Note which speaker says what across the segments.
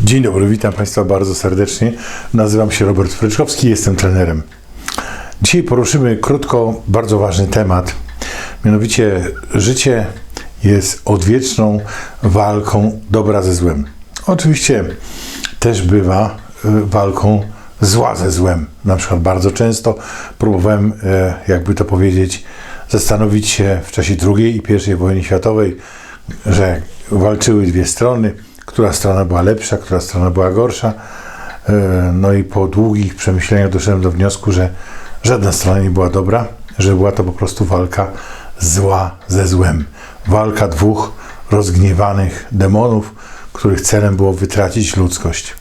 Speaker 1: Dzień dobry, witam Państwa bardzo serdecznie. Nazywam się Robert Fryczkowski, jestem trenerem. Dzisiaj poruszymy krótko bardzo ważny temat. Mianowicie życie jest odwieczną walką dobra ze złem. Oczywiście też bywa y, walką zła ze złem. Na przykład bardzo często próbowałem, e, jakby to powiedzieć, zastanowić się w czasie II i I wojny światowej, że walczyły dwie strony, która strona była lepsza, która strona była gorsza. E, No i po długich przemyśleniach doszedłem do wniosku, że żadna strona nie była dobra, że była to po prostu walka zła ze złem. Walka dwóch rozgniewanych demonów, których celem było wytracić ludzkość.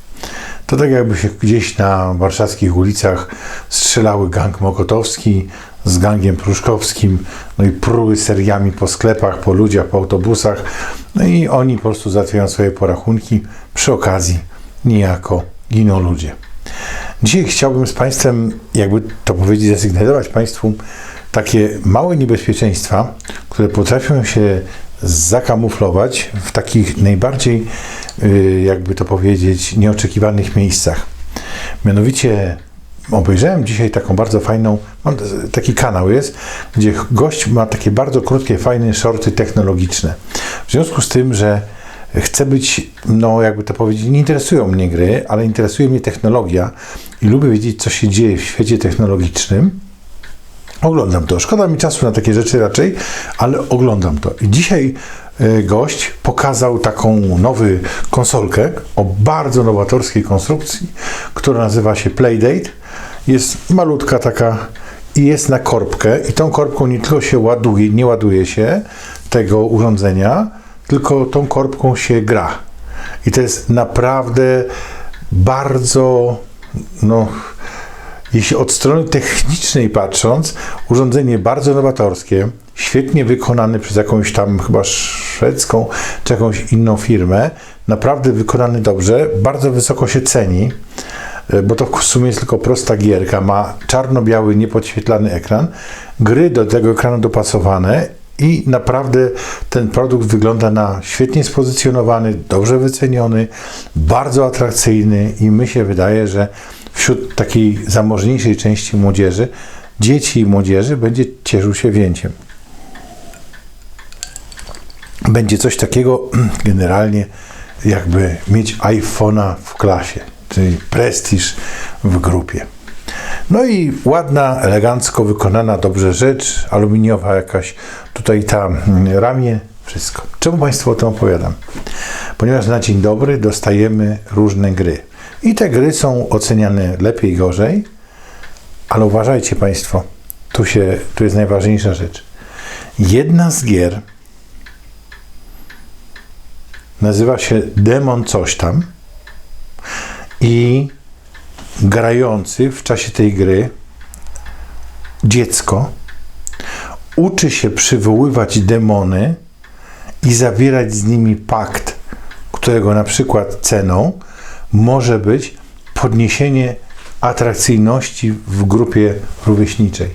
Speaker 1: To tak jakby się gdzieś na warszawskich ulicach strzelały gang mokotowski z gangiem pruszkowskim, no i pruły seriami po sklepach, po ludziach, po autobusach, no i oni po prostu załatwiają swoje porachunki, przy okazji niejako giną ludzie. Dzisiaj chciałbym z Państwem, jakby to powiedzieć, zasygnalizować Państwu takie małe niebezpieczeństwa, które potrafią się zakamuflować w takich najbardziej, y, jakby to powiedzieć, nieoczekiwanych miejscach. Mianowicie obejrzałem dzisiaj taką bardzo fajną, taki kanał jest, gdzie gość ma takie bardzo krótkie, fajne shorty technologiczne. W związku z tym, że chcę być, no jakby to powiedzieć, nie interesują mnie gry, ale interesuje mnie technologia i lubię wiedzieć, co się dzieje w świecie technologicznym. Oglądam to. Szkoda mi czasu na takie rzeczy raczej, ale oglądam to. I dzisiaj e, gość pokazał taką nową konsolkę o bardzo nowatorskiej konstrukcji, która nazywa się Playdate. Jest malutka taka i jest na korbkę i tą korbką nie tylko się ładuje, nie ładuje się tego urządzenia, tylko tą korbką się gra. I to jest naprawdę bardzo, no, jeśli od strony technicznej patrząc, urządzenie bardzo nowatorskie, świetnie wykonane przez jakąś tam chyba szwedzką czy jakąś inną firmę, naprawdę wykonany dobrze, bardzo wysoko się ceni, bo to w sumie jest tylko prosta gierka, ma czarno-biały, niepodświetlany ekran, gry do tego ekranu dopasowane i naprawdę ten produkt wygląda na świetnie spozycjonowany, dobrze wyceniony, bardzo atrakcyjny i mi się wydaje, że wśród takiej zamożniejszej części młodzieży, dzieci i młodzieży będzie cieszył się wzięciem. Będzie coś takiego generalnie jakby mieć iPhone'a w klasie, czyli prestiż w grupie. No i ładna, elegancko wykonana, dobrze rzecz, aluminiowa jakaś, tutaj ta mm, ramię, wszystko. Czemu Państwu o tym opowiadam? Ponieważ na dzień dobry dostajemy różne gry. I te gry są oceniane lepiej, gorzej, ale uważajcie Państwo, tu, się, tu jest najważniejsza rzecz. Jedna z gier nazywa się Demon coś tam i grający w czasie tej gry dziecko uczy się przywoływać demony i zawierać z nimi pakt, którego na przykład ceną może być podniesienie atrakcyjności w grupie rówieśniczej.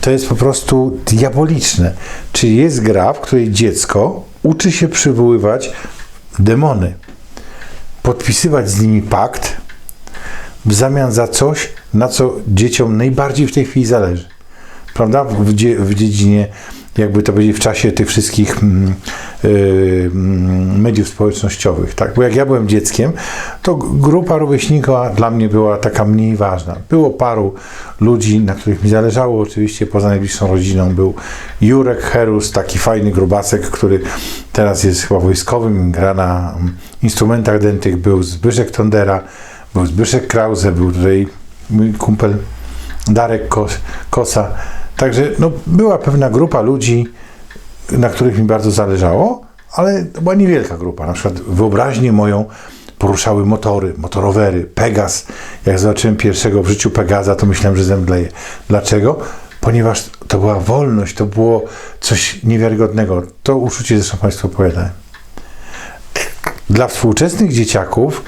Speaker 1: To jest po prostu diaboliczne. Czy jest gra, w której dziecko uczy się przywoływać demony, podpisywać z nimi pakt w zamian za coś, na co dzieciom najbardziej w tej chwili zależy. Prawda? W, w dziedzinie jakby to powiedzieć, w czasie tych wszystkich mm, y, mediów społecznościowych, tak? Bo jak ja byłem dzieckiem, to grupa rówieśnika dla mnie była taka mniej ważna. Było paru ludzi, na których mi zależało, oczywiście poza najbliższą rodziną był Jurek Herus, taki fajny grubasek, który teraz jest chyba wojskowym, gra na instrumentach dętych, był Zbyszek Tondera, był Zbyszek Krause, był tutaj mój kumpel Darek Kos Kosa, Także no, była pewna grupa ludzi, na których mi bardzo zależało, ale to była niewielka grupa. Na przykład wyobraźnię moją poruszały motory, motorowery, Pegas. Jak zobaczyłem pierwszego w życiu Pegaza, to myślałem, że zemdleję. Dlaczego? Ponieważ to była wolność, to było coś niewiarygodnego. To uczucie zresztą Państwu opowiadałem. Dla współczesnych dzieciaków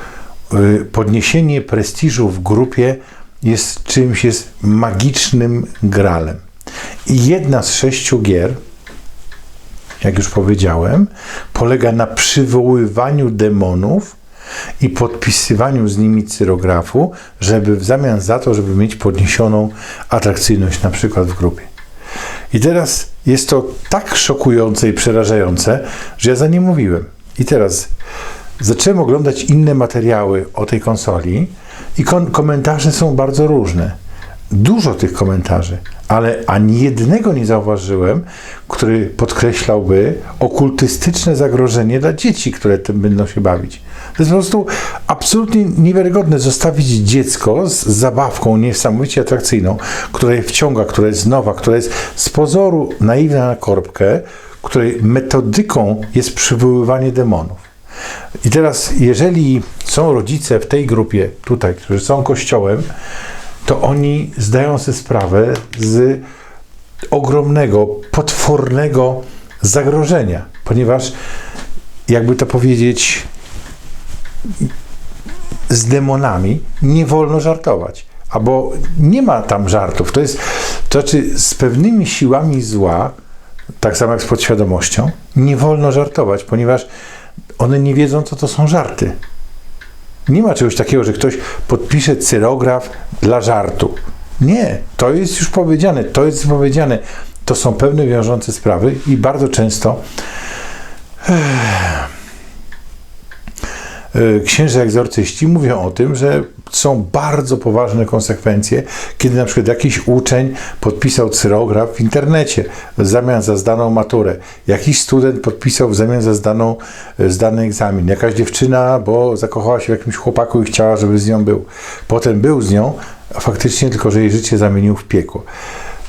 Speaker 1: y, podniesienie prestiżu w grupie jest czymś, jest magicznym gralem. I jedna z sześciu gier, jak już powiedziałem, polega na przywoływaniu demonów i podpisywaniu z nimi cyrografu, żeby w zamian za to, żeby mieć podniesioną atrakcyjność na przykład w grupie. I teraz jest to tak szokujące i przerażające, że ja za nie mówiłem. I teraz zacząłem oglądać inne materiały o tej konsoli i komentarze są bardzo różne. Dużo tych komentarzy, ale ani jednego nie zauważyłem, który podkreślałby okultystyczne zagrożenie dla dzieci, które tym będą się bawić. To jest po prostu absolutnie niewiarygodne zostawić dziecko z zabawką niesamowicie atrakcyjną, która je wciąga, która jest nowa, która jest z pozoru naiwna na korbkę, której metodyką jest przywoływanie demonów. I teraz, jeżeli są rodzice w tej grupie tutaj, którzy są kościołem, to oni zdają sobie sprawę z ogromnego, potwornego zagrożenia, ponieważ, jakby to powiedzieć, z demonami nie wolno żartować. Albo nie ma tam żartów. To jest, to znaczy z pewnymi siłami zła, tak samo jak z podświadomością, nie wolno żartować, ponieważ one nie wiedzą, co to są żarty. Nie ma czegoś takiego, że ktoś podpisze cyrograf dla żartu. Nie, to jest już powiedziane, to jest powiedziane. To są pewne wiążące sprawy i bardzo często e, księże egzorcyści mówią o tym, że są bardzo poważne konsekwencje, kiedy na przykład jakiś uczeń podpisał cyrograf w internecie w zamian za zdaną maturę. Jakiś student podpisał w zamian za zdaną, zdany egzamin. Jakaś dziewczyna, bo zakochała się w jakimś chłopaku i chciała, żeby z nią był. Potem był z nią, a faktycznie tylko, że jej życie zamienił w piekło.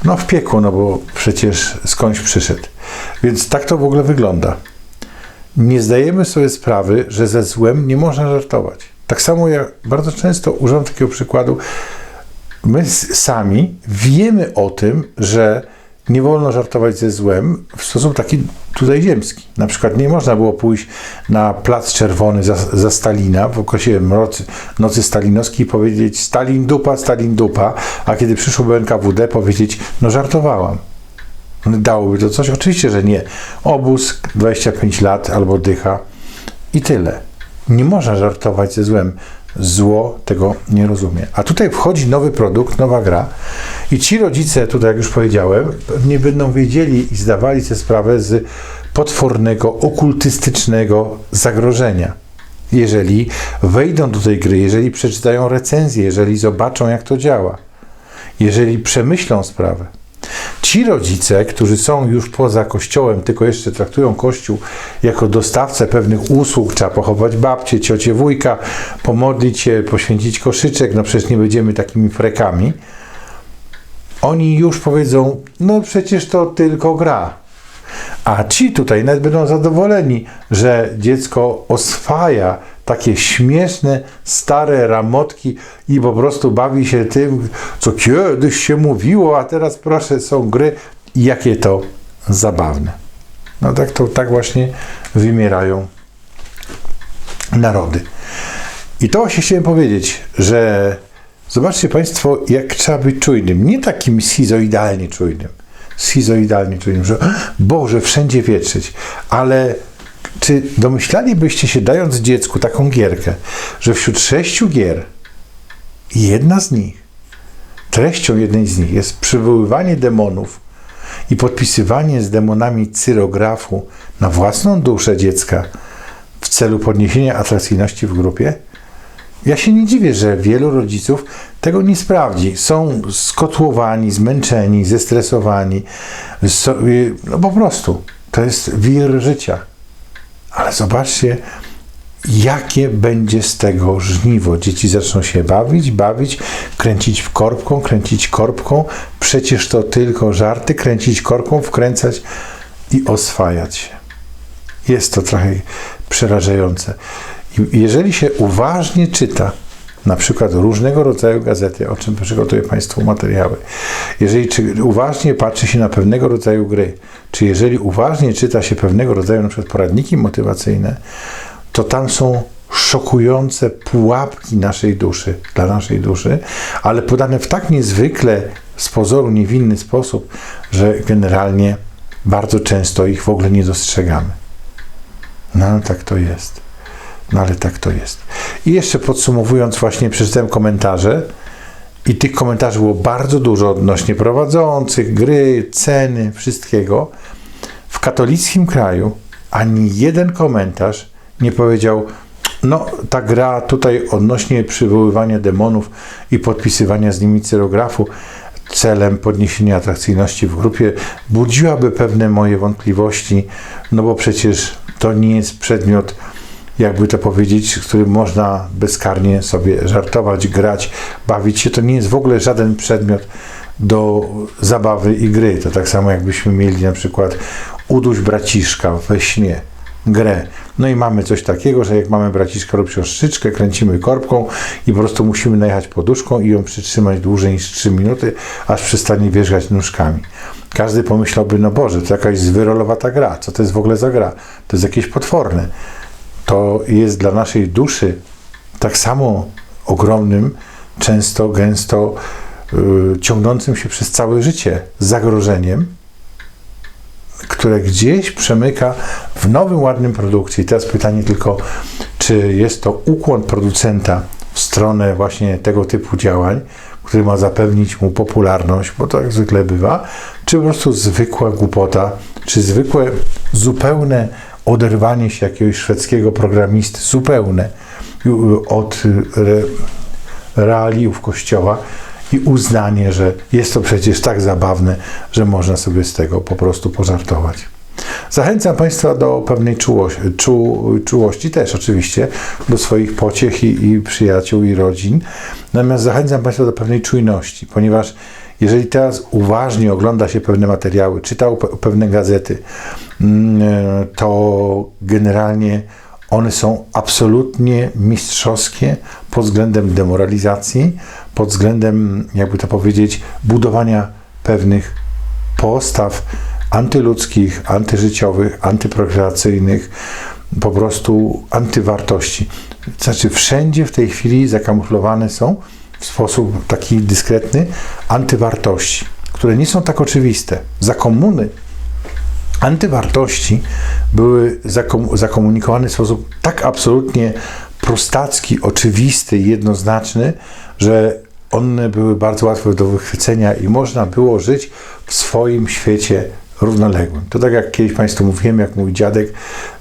Speaker 1: No w piekło, no bo przecież skądś przyszedł. Więc tak to w ogóle wygląda. Nie zdajemy sobie sprawy, że ze złem nie można żartować. Tak samo jak bardzo często używam takiego przykładu, my sami wiemy o tym, że nie wolno żartować ze złem w sposób taki tutaj ziemski. Na przykład nie można było pójść na Plac Czerwony za, za Stalina w okresie nocy, nocy stalinowskiej i powiedzieć Stalin dupa, Stalin dupa, a kiedy przyszło NKWD powiedzieć, no żartowałam. Dałoby to coś? Oczywiście, że nie. Obóz 25 lat albo dycha i tyle. Nie można żartować ze złem. Zło tego nie rozumie. A tutaj wchodzi nowy produkt, nowa gra i ci rodzice, tutaj jak już powiedziałem, nie będą wiedzieli i zdawali sobie sprawę z potwornego, okultystycznego zagrożenia. Jeżeli wejdą do tej gry, jeżeli przeczytają recenzję, jeżeli zobaczą jak to działa, jeżeli przemyślą sprawę. Ci rodzice, którzy są już poza kościołem, tylko jeszcze traktują kościół jako dostawcę pewnych usług, trzeba pochować babcię, ciocie, wujka, pomodlić się, poświęcić koszyczek, no przecież nie będziemy takimi frekami. Oni już powiedzą, no przecież to tylko gra. A ci tutaj nawet będą zadowoleni, że dziecko oswaja takie śmieszne, stare ramotki i po prostu bawi się tym, co kiedyś się mówiło, a teraz proszę, są gry. I jakie to zabawne. No tak, to, tak właśnie wymierają narody. I to właśnie chciałem powiedzieć, że zobaczcie Państwo, jak trzeba być czujnym. Nie takim schizoidalnie czujnym. Schizoidalnie czujnym, że Boże, wszędzie wietrzyć, ale czy domyślalibyście się, dając dziecku taką gierkę, że wśród sześciu gier jedna z nich, treścią jednej z nich jest przywoływanie demonów i podpisywanie z demonami cyrografu na własną duszę dziecka w celu podniesienia atrakcyjności w grupie? Ja się nie dziwię, że wielu rodziców tego nie sprawdzi. Są skotłowani, zmęczeni, zestresowani. No po prostu. To jest wir życia. Ale zobaczcie, jakie będzie z tego żniwo. Dzieci zaczną się bawić, bawić, kręcić korbką, kręcić korbką. Przecież to tylko żarty, kręcić korbką, wkręcać i oswajać się. Jest to trochę przerażające. Jeżeli się uważnie czyta, na przykład różnego rodzaju gazety, o czym przygotuję Państwu materiały. Jeżeli czy uważnie patrzy się na pewnego rodzaju gry, czy jeżeli uważnie czyta się pewnego rodzaju na przykład poradniki motywacyjne, to tam są szokujące pułapki naszej duszy, dla naszej duszy, ale podane w tak niezwykle z pozoru niewinny sposób, że generalnie bardzo często ich w ogóle nie dostrzegamy. No ale tak to jest. No ale tak to jest. I jeszcze podsumowując, właśnie przeczytałem komentarze i tych komentarzy było bardzo dużo odnośnie prowadzących, gry, ceny, wszystkiego. W katolickim kraju ani jeden komentarz nie powiedział, no ta gra tutaj odnośnie przywoływania demonów i podpisywania z nimi cyrografu celem podniesienia atrakcyjności w grupie budziłaby pewne moje wątpliwości, no bo przecież to nie jest przedmiot, jakby to powiedzieć, z którym można bezkarnie sobie żartować, grać, bawić się. To nie jest w ogóle żaden przedmiot do zabawy i gry. To tak samo jakbyśmy mieli na przykład uduś braciszka we śnie grę. No i mamy coś takiego, że jak mamy braciszka lub siostrzyczkę, kręcimy korbką i po prostu musimy najechać poduszką i ją przytrzymać dłużej niż 3 minuty, aż przestanie wierzgać nóżkami. Każdy pomyślałby, no Boże, to jakaś zwyrolowata gra. Co to jest w ogóle za gra? To jest jakieś potworne. To jest dla naszej duszy tak samo ogromnym, często, gęsto yy, ciągnącym się przez całe życie zagrożeniem, które gdzieś przemyka w nowym, ładnym produkcie. I teraz pytanie tylko, czy jest to ukłon producenta w stronę właśnie tego typu działań, który ma zapewnić mu popularność, bo to jak zwykle bywa, czy po prostu zwykła głupota, czy zwykłe, zupełne oderwanie się jakiegoś szwedzkiego programisty, zupełne od realiów kościoła, i uznanie, że jest to przecież tak zabawne, że można sobie z tego po prostu pożartować. Zachęcam Państwa do pewnej czułości, czu, czułości też oczywiście, do swoich pociech i, i przyjaciół i rodzin. Natomiast zachęcam Państwa do pewnej czujności, ponieważ jeżeli teraz uważnie ogląda się pewne materiały, czytał pewne gazety, mm, to generalnie one są absolutnie mistrzowskie pod względem demoralizacji, pod względem, jakby to powiedzieć, budowania pewnych postaw antyludzkich, antyżyciowych, antyprokreacyjnych, po prostu antywartości. Znaczy, wszędzie w tej chwili zakamuflowane są w sposób taki dyskretny antywartości, które nie są tak oczywiste. Za komuny antywartości były zakomunikowane w sposób tak absolutnie prostacki, oczywisty jednoznaczny, że one były bardzo łatwe do wychwycenia i można było żyć w swoim świecie równoległym. To tak jak kiedyś Państwu mówiłem, jak mój dziadek,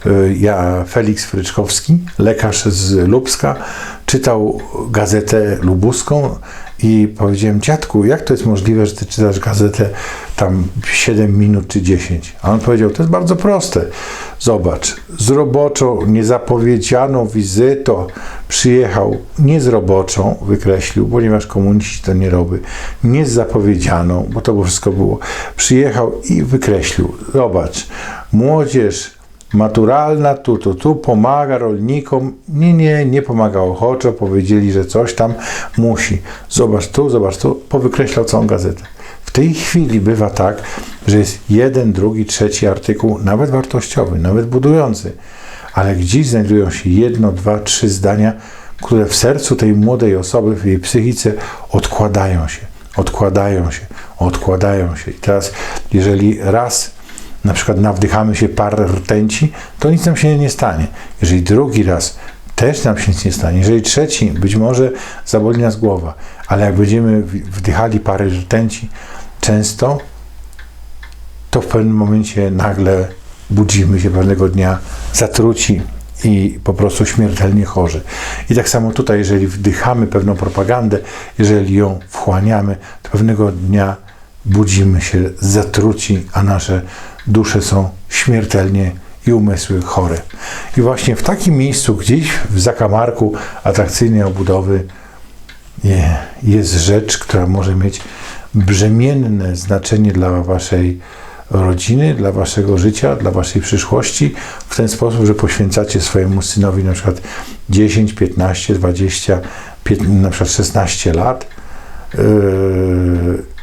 Speaker 1: y, ja, Felix Fryczkowski, lekarz z Lubska, czytał gazetę lubuską i powiedziałem, dziadku, jak to jest możliwe, że ty czytasz gazetę tam 7 minut czy 10? A on powiedział, to jest bardzo proste. Zobacz, z roboczą, niezapowiedzianą wizytą przyjechał, nie z roboczą, wykreślił, ponieważ komuniści to nie robi, nie z zapowiedzianą, bo to wszystko było. Przyjechał i wykreślił. Zobacz, młodzież maturalna, tu, tu, tu, pomaga rolnikom. Nie, nie, nie pomaga ochoczo, powiedzieli, że coś tam musi. Zobacz tu, zobacz tu, powykreślał całą gazetę. W tej chwili bywa tak, że jest jeden, drugi, trzeci artykuł, nawet wartościowy, nawet budujący, ale gdzieś znajdują się jedno, dwa, trzy zdania, które w sercu tej młodej osoby, w jej psychice odkładają się, odkładają się, odkładają się. I teraz, jeżeli raz na przykład nawdychamy się par rtęci, to nic nam się nie stanie. Jeżeli drugi raz też nam się nic nie stanie. Jeżeli trzeci, być może zaboli nas głowa, ale jak będziemy wdychali parę rtęci często, to w pewnym momencie nagle budzimy się pewnego dnia zatruci i po prostu śmiertelnie chorzy. I tak samo tutaj, jeżeli wdychamy pewną propagandę, jeżeli ją wchłaniamy, to pewnego dnia budzimy się zatruci, a nasze dusze są śmiertelnie i umysły chore. I właśnie w takim miejscu, gdzieś w zakamarku atrakcyjnej obudowy, jest rzecz, która może mieć brzemienne znaczenie dla waszej rodziny, dla waszego życia, dla waszej przyszłości, w ten sposób, że poświęcacie swojemu synowi na przykład 10, 15, 20, 15, na przykład 16 lat. Yy,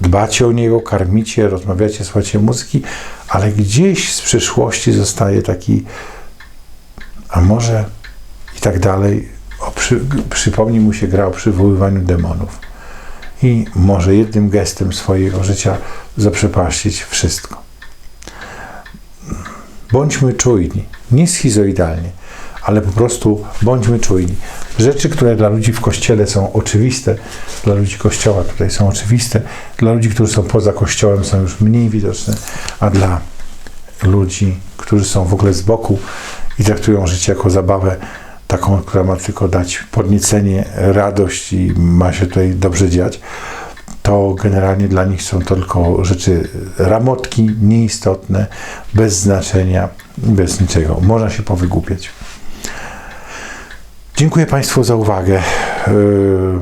Speaker 1: dbacie o niego, karmicie, rozmawiacie, słuchacie muzyki, ale gdzieś z przyszłości zostaje taki, a może i tak dalej, przy, przypomni mu się gra o przywoływaniu demonów. I może jednym gestem swojego życia zaprzepaścić wszystko. Bądźmy czujni, nie schizoidalnie, ale po prostu bądźmy czujni. Rzeczy, które dla ludzi w kościele są oczywiste, dla ludzi kościoła tutaj są oczywiste, dla ludzi, którzy są poza kościołem, są już mniej widoczne, a dla ludzi, którzy są w ogóle z boku i traktują życie jako zabawę, taką, która ma tylko dać podniecenie, radość i ma się tutaj dobrze dziać, to generalnie dla nich są to tylko rzeczy ramotki, nieistotne, bez znaczenia, bez niczego. Można się powygłupiać. Dziękuję Państwu za uwagę. Yy,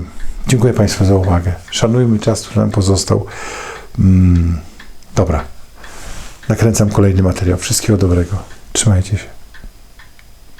Speaker 1: Dziękuję Państwu za uwagę. Szanujmy czas, który nam pozostał. Mm, Dobra. Nakręcam kolejny materiał. Wszystkiego dobrego. Trzymajcie się.